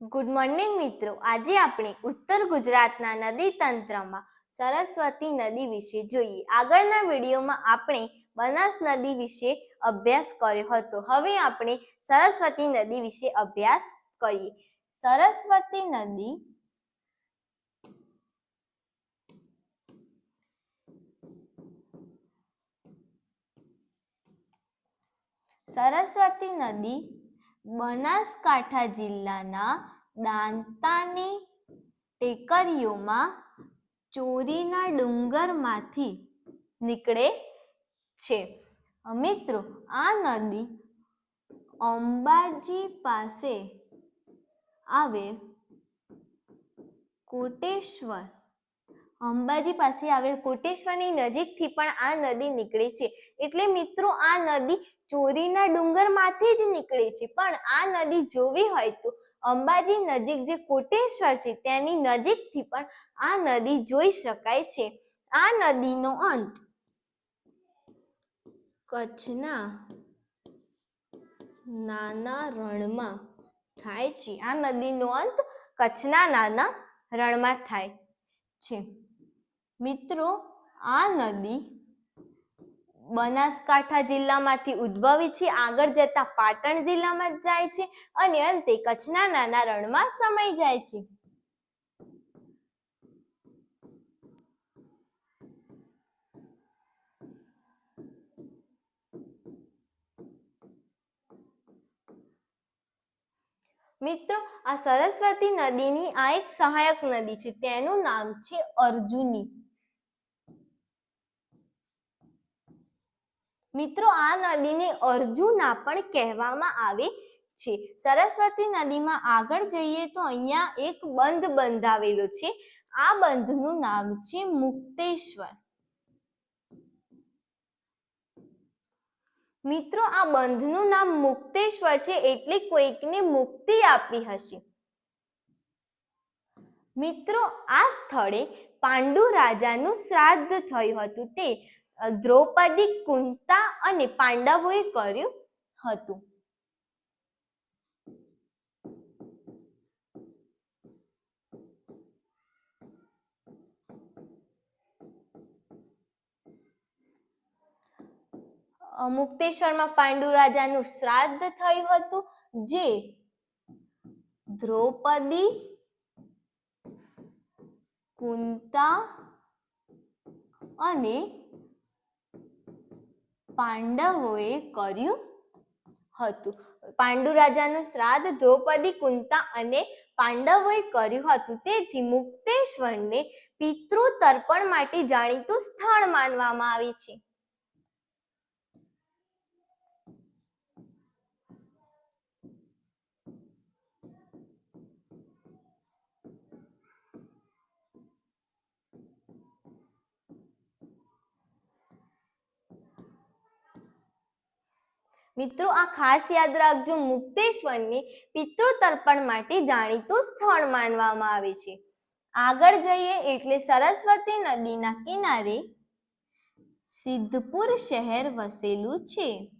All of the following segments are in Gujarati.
ગુડ મોર્નિંગ મિત્રો. આજે આપણે ઉત્તર ગુજરાતના નદી તંત્રમાં સરસ્વતી નદી વિશે જોઈએ. આગળના વિડીયોમાં આપણે બનાસ નદી વિશે અભ્યાસ કર્યો હતો. હવે આપણે સરસ્વતી નદી વિશે અભ્યાસ કરીએ. સરસ્વતી નદી સરસ્વતી નદી બનાસકાંઠા જિલ્લાના દાંતાની ટેકરીઓમાં ચોરીના ડુંગરમાંથી નીકળે છે. મિત્રો, આ નદી અંબાજી પાસે આવેલ કોટેશ્વર. અંબાજી પાસે આવેલ કોટેશ્વરની નજીકથી પણ આ નદી નીકળે છે. એટલે મિત્રો, આ નદી ચોરીના ડુંગરમાંથી જ નીકળે છે. પણ આ નદી જોવી હોય તો અંબાજી નજીક જે કોટેશ્વર છે તેની નજીકથી પણ આ નદી જોઈ શકાય છે. આ નદીનો અંત કચ્છના નાના રણમાં થાય છે. આ નદીનો અંત કચ્છના નાના રણમાં થાય છે. મિત્રો, આ નદી બનાસકાંઠા જિલ્લામાંથી ઉદ્ભવી છે, આગળ જતા પાટણ જિલ્લામાં જાય છે અને અંતે કચ્છના નાના રણમાં સમાઈ જાય છે. મિત્રો, આ સરસ્વતી નદીની આ એક સહાયક નદી છે, તેનું નામ છે અર્જુની. મિત્રો, આ નદીને અર્જુના પણ કહેવામાં આવે છે. સરસ્વતી નદીમાં આગળ જઈએ તો અહીંયા એક બંધ બંધાવેલો છે. આ બંધનું નામ છે મુક્તેશ્વર. મિત્રો, આ બંધનું નામ મુક્તેશ્વર છે એટલે કોઈકને મુક્તિ આપી હશે. મિત્રો, આ સ્થળે પાંડુ રાજાનું શ્રાદ્ધ થયું હતું. તે દ્રૌપદી કુંતા અને પાંડવોએ કર્યું હતું. મુક્તેશ્વરમાં પાંડુ રાજાનું શ્રાદ્ધ થયું હતું, જે દ્રૌપદી કુંતા અને પાંડવોએ કર્યું હતું. પાંડુ રાજાનું શ્રાદ્ધ દ્રૌપદી, કુંતા અને પાંડવોએ કર્યું હતું. તેથી મુક્તેશ્વરને પિતૃ તર્પણ માટે જાણીતું સ્થળ માનવામાં આવે છે. મિત્રો, આ ખાસ યાદ રાખજો, મુક્તેશ્વરને પિતૃ તર્પણ માટે જાણીતું સ્થળ માનવામાં આવે છે. આગળ જઈએ, એટલે સરસ્વતી નદીના કિનારે સિદ્ધપુર શહેર વસેલું છે.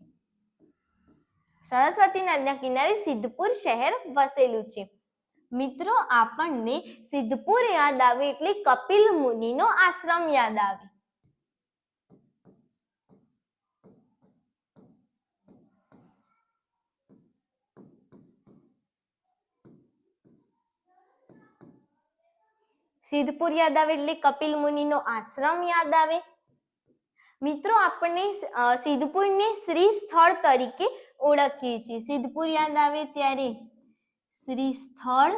સરસ્વતી નદીના કિનારે સિદ્ધપુર શહેર વસેલું છે. મિત્રો, આપણને સિદ્ધપુર યાદ આવે એટલે કપિલ મુનિનો આશ્રમ યાદ આવે. સિદ્ધપુર યાદ આવે એટલે કપિલ મુનિનો આશ્રમ યાદ આવે. મિત્રો, આપણને સિદ્ધપુરને શ્રી સ્થળ તરીકે ઓળખીએ છીએ. સિદ્ધપુર યાદ આવે ત્યારે શ્રી સ્થળ,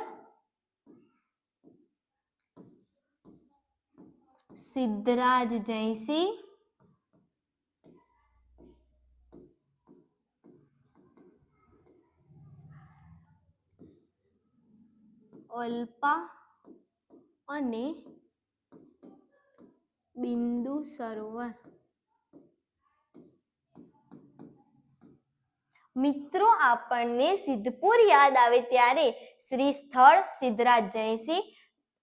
સિદ્ધરાજ જયસિંહ, અલ્પા અને બિંદુ સરોવર. મિત્રો, આપણને સિદ્ધપુર યાદ આવે ત્યારે શ્રી સ્થળ સિદ્ધરાજ જયસિંહ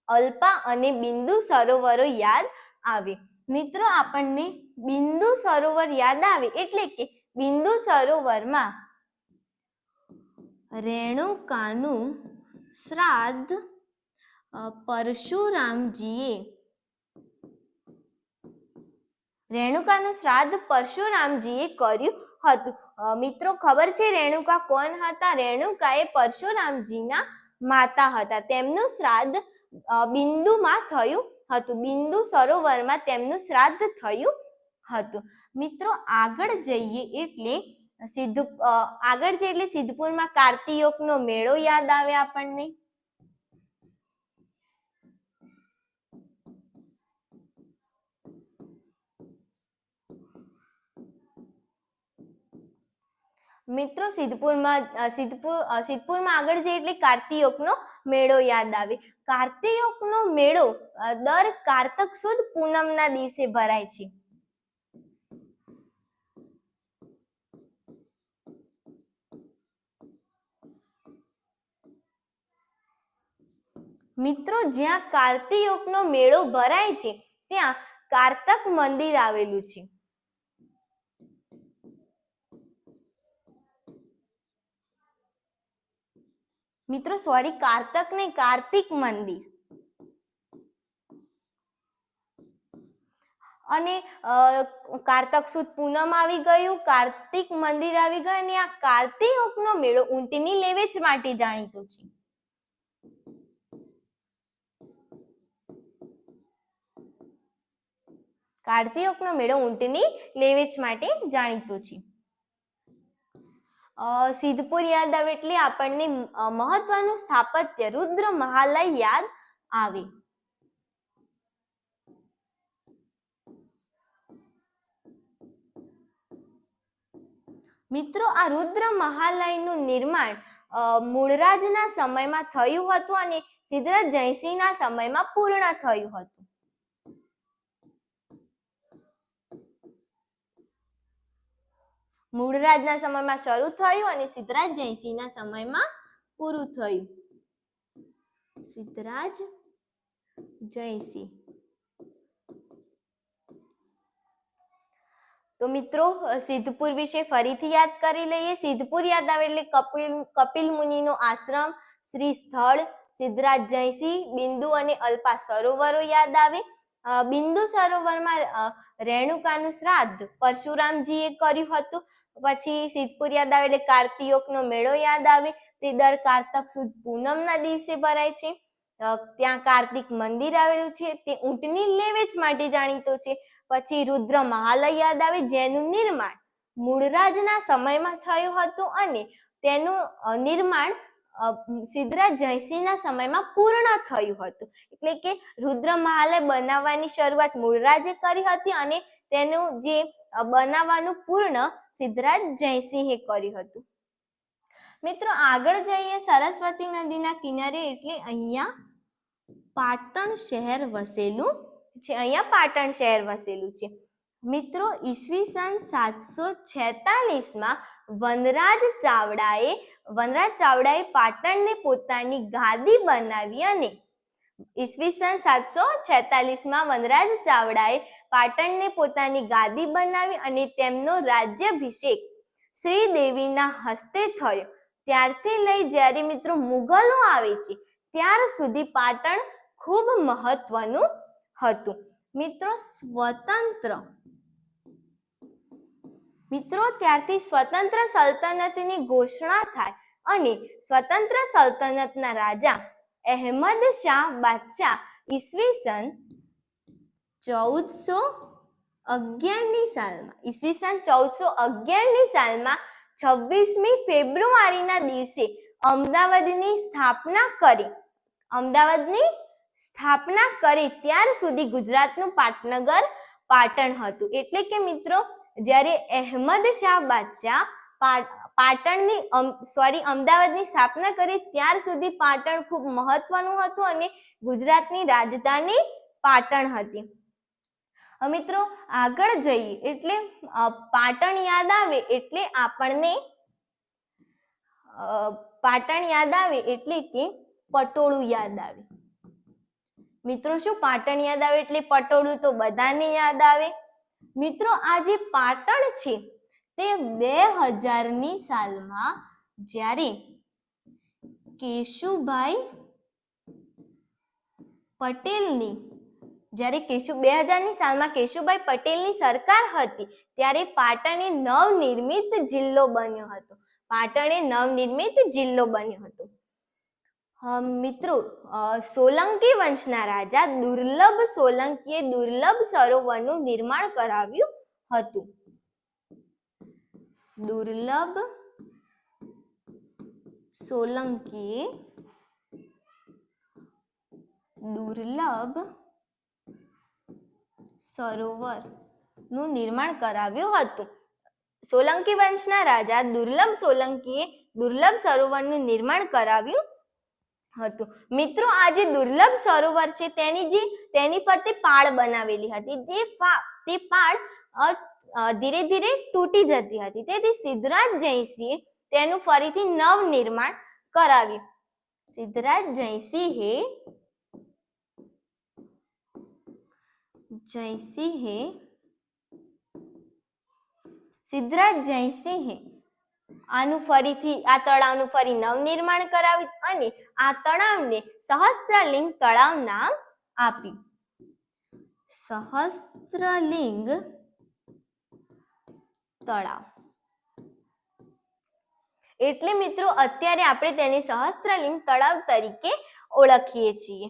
અલ્પા અને બિંદુ સરોવરો યાદ આવે. મિત્રો, આપણને બિંદુ સરોવર યાદ આવે એટલે કે બિંદુ સરોવરમાં રેણુકાનું શ્રાદ્ધ પરશુરામજીએ રેણુકાનું શ્રાદ્ધ પરશુરામજીએ કર્યું હતું. મિત્રો, ખબર છે રેણુકા કોણ હતા? રેણુકા એ પરશુરામજીના માતા હતા. તેમનું શ્રાદ્ધ બિંદુમાં થયું હતું. બિંદુ સરોવરમાં તેમનું શ્રાદ્ધ થયું હતું. મિત્રો, આગળ જઈએ એટલે સિદ્ધ આગળ જઈએ એટલે સિદ્ધપુરમાં કાર્તિયોકનો મેળો યાદ આવે આપણને? મિત્રો, સિદ્ધપુરમાં સિદ્ધપુર સિદ્ધપુરમાં આગળ જઈએ એટલે કાર્તિયોકનો મેળો યાદ આવે. કાર્તિયોકનો મેળો દર કારતક સુદ પૂનમના દિવસે ભરાય છે. મિત્રો, જ્યાં કાર્તિયોકનો મેળો ભરાય છે, ત્યાં કારતક મંદિર આવેલું છે. મિત્રો સોરી કારતક ને કાર્તિક મંદિર. અને કારતક સુદ પૂનમ આવી ગયું, કાર્તિક મંદિર આવી ગયું, અને આ કાર્તિકનો મેળો ઊંટની લેવેચ માટે જાણીતો છે. કાર્તિકનો મેળો ઊંટની લેવેચ માટે જાણીતો છે. સિદ્ધપુર યાદ આવે એટલે આપણને મહત્વનું સ્થાપત્ય રુદ્ર મહાલય યાદ આવે. મિત્રો, આ રુદ્ર મહાલયનું નિર્માણ મૂળરાજના સમયમાં થયું હતું અને સિદ્ધરાજ જયસિંહના સમયમાં પૂર્ણ થયું હતું. મૂળરાજના સમયમાં શરૂ થયું અને સિદ્ધરાજ જયસિંહના સમયમાં પૂરું થયું. સિદ્ધરાજ જયસિંહ. તો મિત્રો, સિદ્ધપુર વિશે ફરીથી યાદ કરી લઈએ. સિદ્ધપુર યાદ આવે એટલે કપિલ કપિલ મુનિનો આશ્રમ, શ્રી સ્થળ, સિદ્ધરાજ જયસિંહ, બિંદુ અને અલ્પા સરોવરો યાદ આવે. બિંદુ સરોવરમાં રેણુકાનું શ્રાદ્ધ પરશુરામજીએ કર્યું હતું. પછી સિદ્ધપુર યાદ આવે એટલે કાર્તિયોકનો મેળો યાદ આવે તે દર કારતક સુદ પૂનમના દિવસે ભરાય છે. ત્યાં કાર્તિક મંદિર આવેલું છે, તે ઊંટની લેવેચ માટે જાણીતો છે. પછી રુદ્ર મહાલય યાદ આવે, જેનું નિર્માણ મૂળરાજના સમયમાં થયું હતું અને તેનું નિર્માણ સિદ્ધરાજ જયસિંહના સમયમાં પૂર્ણ થયું હતું. એટલે કે રુદ્ર મહાલય બનાવવાની શરૂઆત મૂળરાજે કરી હતી અને તેનું જે બનાવવાનું પૂર્ણ સિદ્ધરાજ જયસિંહે કર્યું હતું. મિત્રો, આગળ જઈએ સરસ્વતી નદીના કિનારે એટલે અહીંયા પાટણ શહેર વસેલું છે, અહીંયા પાટણ શહેર વસેલું છે. મિત્રો ઈસવીસન સાતસો છેતાલીસમાં વનરાજ ચાવડાએ વનરાજ ચાવડાએ પાટણને પોતાની ગાદી બનાવી અને ઈસવીસન સાતસો છેતાલીસમાં વનરાજ ચાવડાએ પાટણને પોતાની ગાદી બનાવી અને તેમનો રાજ્યાભિષેક શ્રીદેવીના હસ્તે થયો. ત્યારથી લઈ જ્યારે મિત્રો મુગલો આવે છે, ત્યાર સુધી પાટણ ખૂબ મહત્વનું હતું. મિત્રો, સ્વતંત્ર મિત્રો, ત્યારથી સ્વતંત્ર સલ્તનતની ઘોષણા થાય અને સ્વતંત્ર સલ્તનતના રાજા અહેમદ શાહ બાદશાહ ઈસવીસન ચૌદસો અગિયારની સાલમાં ઈસવીસન ચૌદસો અગિયારની સાલમાં છવ્વીસમી ફેબ્રુઆરીના દિવસે અમદાવાદની સ્થાપના કરી. અમદાવાદની સ્થાપના કરી ત્યાર સુધી ગુજરાતનું પાટનગર પાટણ હતું. એટલે કે મિત્રો, જ્યારે અહેમદ શાહ બાદશાહ પાટણની સોરી અમદાવાદની સ્થાપના કરી ત્યાર સુધી પાટણ ખૂબ મહત્વનું હતું અને ગુજરાતની રાજધાની પાટણ હતી. મિત્રો, આગળ જઈએ. એટલે પાટણ યાદ આવે એટલે આપણને પાટણ યાદ આવે એટલે કે પટોળું યાદ આવે. મિત્રો, શું પાટણ યાદ આવે એટલે પટોળું તો બધાને યાદ આવે? મિત્રો, આ જે પાટણ છે તે બે હજારની સાલમાં જ્યારે કેશુભાઈ પટેલની, જ્યારે કેશુ, બે હજારની સાલમાં કેશુભાઈ પટેલની સરકાર હતી, ત્યારે પાટણ નવનિર્મિત જિલ્લો બન્યો હતો. પાટણ નવનિર્મિત જિલ્લો બન્યો હતો. મિત્રો સોલંકી વંશના રાજા દુર્લભ સોલંકીએ દુર્લભ સરોવરનું નિર્માણ કરાવ્યું હતું. દુર્લભ સોલંકીએ દુર્લભ સરોવરનું નિર્માણ કરાવ્યું હતું. સોલંકી વંશના રાજા દુર્લભ સોલંકીએ દુર્લભ સરોવરનું નિર્માણ કરાવ્યું હતું. મિત્રો, આ જે દુર્લભ સરોવર છે, તેની જે, તેની ફરતે પાળ બનાવેલી હતી. જે તે પાળ ધીરે ધીરે તૂટી જતી હતી. તેથી સિદ્ધરાજ જયસિંહ તેનું ફરીથી નવ નિર્માણ કરાવ્યું. સિદ્ધરાજ જયસિંહે જયસિંહે સિદ્ધરાજ જયસિંહે આનું ફરીથી, આ તળાવનું ફરી નવનિર્માણ કરાવ્યું અને આ તળાવને સહસ્ત્રલિંગ તળાવ નામ આપ્યું. સહસ્ત્રલિંગ તળાવ. એટલે મિત્રો, અત્યારે આપણે તેને સહસ્ત્રલિંગ તળાવ તરીકે ઓળખીએ છીએ.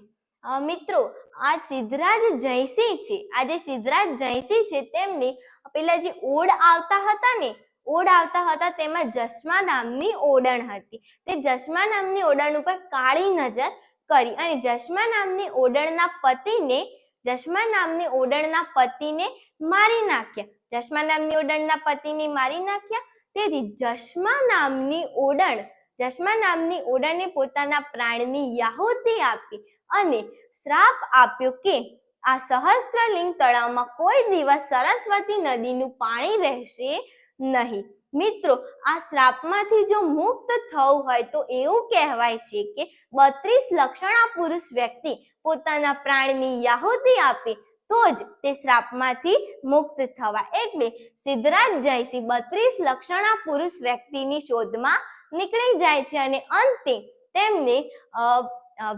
મિત્રો, આ સિદ્ધરાજ જયસિંહ છે. આ જે સિદ્ધરાજ જયસિંહ છે, તેમની પેલા જે ઓડ આવતા હતા ને, ઓડ આવતા હતા તેમાં જસ્મા નામની ઓડણ હતી. તે જસ્મા નામની ઓડણ ઉપર કાળી નજર કરી અને જસ્મા નામની ઓડણના પતિને, જસ્મા નામની ઓડણના પતિને મારી નાખ્યા. જસ્મા નામની ઓડણના પતિને મારી નાખ્યા? તેથી જશમા નામની ઓડણ જશમા નામની ઓડણે પોતાના પ્રાણની યાહુતિ આપી અને શ્રાપ આપ્યો કે આ સહસ્ત્રલિંગ તળાવમાં કોઈ દિવસ સરસ્વતી નદીનું પાણી રહેશે નહીં. મિત્રો, આ શ્રાપમાંથી જો મુક્ત થવું હોય તો એવું કહેવાય છે કે બત્રીસ લક્ષણા પુરુષ વ્યક્તિ પોતાના પ્રાણની યાહુતિ આપે તો જ તે શ્રાપમાંથી મુક્ત થવા એટલે સિદ્ધરાજ જયસિંહ બત્રીસ લક્ષણા પુરુષ વ્યક્તિની શોધમાં નીકળી જાય છે અને અંતે તેમને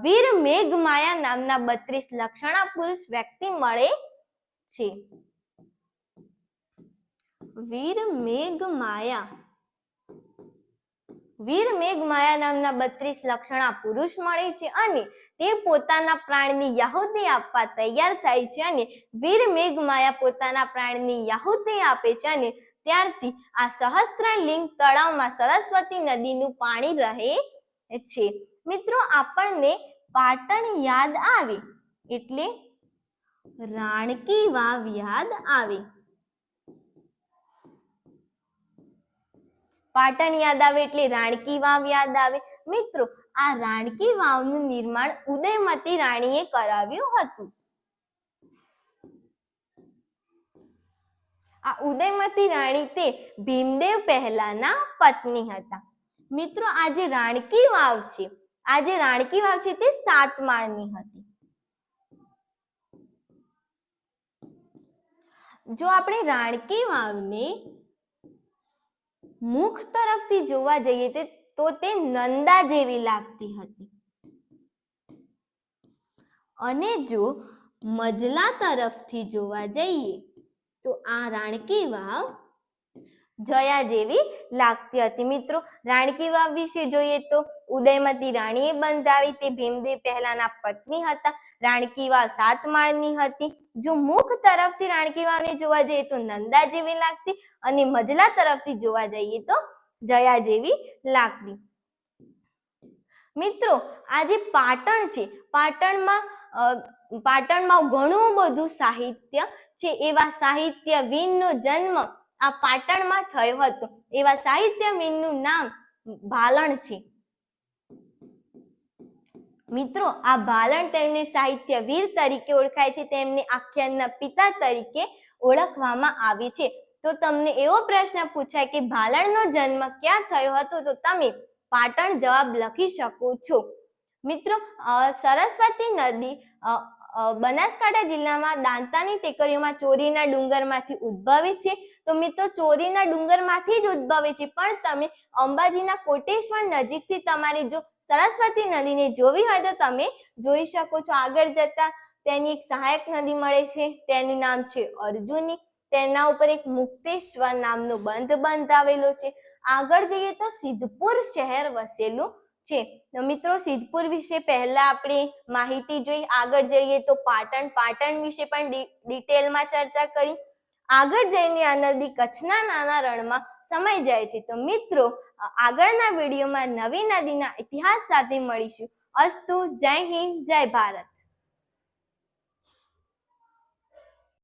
વીર મેઘમાયા નામના બત્રીસ લક્ષણા પુરુષ વ્યક્તિ મળે છે. વીર મેઘમાયા વીર મેઘમાયા નામના બત્રીસ લક્ષણા પુરુષ મળે છે અને તે પોતાના પ્રાણની યાહુદી આપવા તૈયાર થાય છે અને વીર મેઘમાયા પોતાના પ્રાણની યાહુદી આપે છે અને ત્યારથી આ સહસ્ત્રલિંગ તળાવમાં સરસ્વતી નદીનું પાણી રહે છે. મિત્રો, આપણને પાટણ યાદ આવે એટલે રાણકી વાવ યાદ આવે. પાટણ યાદ આવે એટલે રાણકી વાવ યાદ આવે. મિત્રો, આ રાણકી વાવનું નિર્માણ ઉદયમતી રાણીએ કરાવ્યું હતું. આ ઉદયમતી રાણી તે ભીમદેવ પહેલાના પત્ની હતા. મિત્રો આ જે રાણકી વાવ છે. આ જે રાણકી વાવ છે તે સાત માળની હતી. જો આપણે રાણકી વાવને મુખ તરફથી જોવા જઈએ તે, તો તે નંદા જેવી લાગતી હતી. અને જો મજલા તરફથી જોવા જઈએ, તો આ રાણકી વાવ જયા જેવી લાગતી હતી. મિત્રો, રાણકી વાવ વિશે જોઈએ તો ઉદયમતી રાણીએ બંધાવી તે ભીમદેવ પહેલાના પત્ની હતા રાણકીવાવ સાત માળની હતી. જો મુખ તરફથી રાણકીવાવને જોવા જઈએ તો નંદા જેવી લાગતી અને મજલા તરફથી જોવા જઈએ તો જયા જેવી લાગતી. મિત્રો, આ જે પાટણ છે, પાટણમાં પાટણમાં ઘણું બધું સાહિત્ય છે. એવા સાહિત્યવીનનો જન્મ આ પાટણમાં થયો હતો. એવા સાહિત્યવીનનું નામ ભાલણ છે. મિત્રો, આ ભાલણ તેમને સાહિત્યવીર તરીકે ઓળખાય છે. તેમને આખ્યાનના પિતા તરીકે ઓળખવામાં આવે છે. તો તમને એવો પ્રશ્ન પૂછાય કે ભાલણનો જન્મ ક્યાં થયો હતો? તો તમે પાટણ જવાબ લખી શકો છો. મિત્રો સરસ્વતી નદી બનાસકાંઠા જિલ્લામાં દાંતાની ટેકરીઓમાં ચોરીના ડુંગરમાંથી ઉદ્ભવે છે. તો મિત્રો, ચોરીના ડુંગરમાંથી જ ઉદ્ભવે છે. પણ તમે અંબાજીના કોટેશ્વર નજીકથી તમારી જો સરસ્વતી નદીને જોવી હોય તો તમે જોઈ શકો છો. આગળ જતા તેની એક સહાયક નદી મળે છે. તેનું નામ છે અર્જુની. તેના ઉપર એક મુક્તેશ્વર નામનો બંધ બંધાવેલો છે. આગળ જઈએ તો સિદ્ધપુર શહેર વસેલું છે. મિત્રો, સિદ્ધપુર વિશે પહેલા આપણે માહિતી જોઈ. આગળ જઈએ તો પાટણ. પાટણ વિશે પણ ડિટેલમાં ચર્ચા કરી. આગળ જઈને આ નદી કચ્છના નાના રણમાં સમાઈ જાય છે. તો મિત્રો આગળના વિડીયોમાં નવી નદીના ઇતિહાસ સાથે મળીશું. અસ્તુ જય હિન્દ જય ભારત.